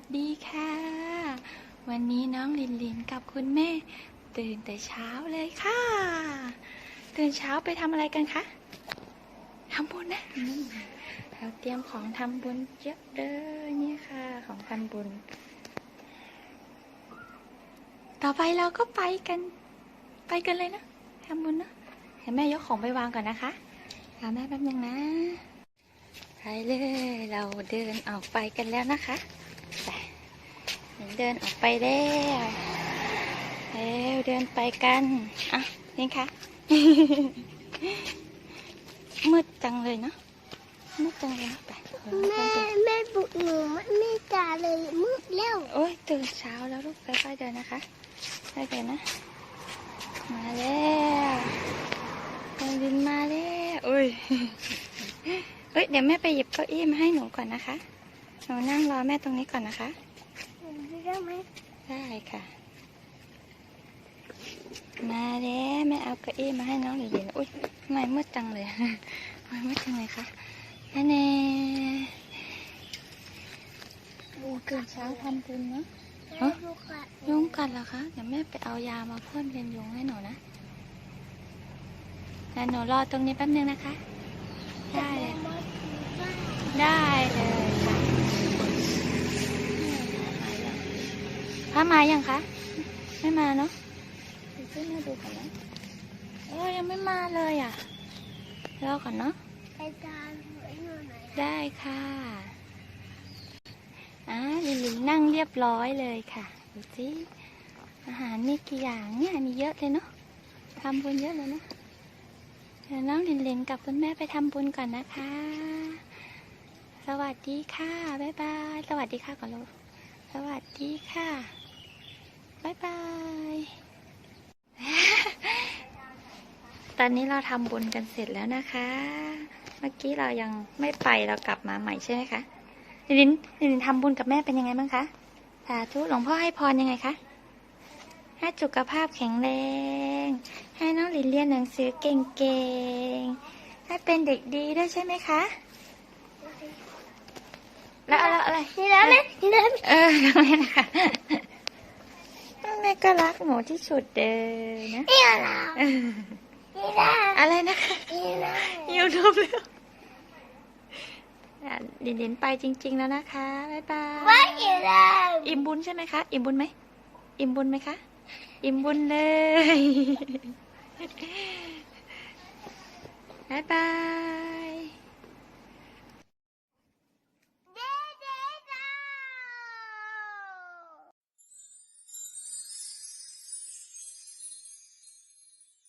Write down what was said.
สดีค่ะ วันนี้น้องลินลินกับคุณแม่ ตื่นแต่เช้าเลยค่ะ ตื่นเช้าไปทำอะไรกันคะทำบุญนะเราเตรียมของทำบุญเยอะเลยเนี่ยค่ะ ของทำบุญ ต่อไปเราก็ไปกัน ไปกันเลยนะทำบุญนะให้แม่ยกของไปวางก่อนนะคะรอแม่แป๊บนึงนะไปเลย เราเดินออกไปกันแล้วนะคะ เดินออกไปแล้วแล้วเดินไปกัน อะ นี่ค่ะมืดจังเลยเนาะมืดจังเลยเนอะไปขอลงแม่ก่อนแม่ปลุกหนูไม่กล้าเลยมืดแล้ว โอ้ยตื่นเช้าแล้วลูกค่อยๆเดินนะคะค่อยๆเดินนะ มาแล้วเดินดินมาแล้วอุ้ยเอ้ยเดี๋ยวแม่ไปหยิบเก้าอี้มาให้หนูก่อนนะคะ หนูนั่งรอแม่ตรงนี้ก่อนนะคะ ได้ไหมได้ค่ะ มาแล้วแม่เอาเก้าอี้มาให้น้องหลินๆอุ้ยทำไมมืดจังเลยทำไมมืดจังเลยคะแน่แน่ดูตื่นเช้าทำบุญเนาะฮะลูกอะยุงกัดเหรอคะเดี๋ยวแม่ไปเอายามาพ่นเป็นยุงให้หนูนะแต่หนูรอตรงนี้แป๊บนึงนะคะ ได้เลยได้เลยค่ะ พระมายังคะ ไม่มาเนาะดูขึ้นมาดูก่อนนะเออยังไม่มาเลยอะรอก่อนเนาะไปจานไว้อยู่ไหนได้ค่ะอ่าลินลินนั่งเรียบร้อยเลยค่ะดูสิอาหารมีกี่อย่างเนี่ยมีเยอะเลยเนาะทำบุญเยอะเลยเนาะเดี๋ยวน้องลินลินกับคุณแม่ไปทำบุญก่อนนะคะ สวัสดีค่ะบ๊ายบาย สวัสดีค่ะก่อนลูกสวัสดีค่ะบ๊ายบาย ตอนนี้เราทำบุญกันเสร็จแล้วนะคะ เมื่อกี้เรายังไม่ไปเรากลับมาใหม่ใช่ไหมคะลิลินลิลินทำบุญกับแม่เป็นยังไงบ้างคะสาธุหลวงพ่อให้พรยังไงคะให้สุขภาพแข็งแรง ให้น้องลินเรียนหนังสือเก่งๆ ให้เป็นเด็กดีด้วยใช่ไหมคะ แล้วอะไรอะไรนี่นะแม่นี่นะเออทำไมนะคะแม่ก็รักหนูที่สุดเลยนะนี่อะไรเออนี่นะอะไรนะคะนี่นะยูทูบแล้วอะลินลินไปจริง ๆ แล้วนะคะบ๊ายบายว่าอยู่แล้วอิ่มบุญใช่ไหมคะ อิ่มบุญไหมอิ่มบุญไหมคะ อิ่มบุญเลยบ๊ายบาย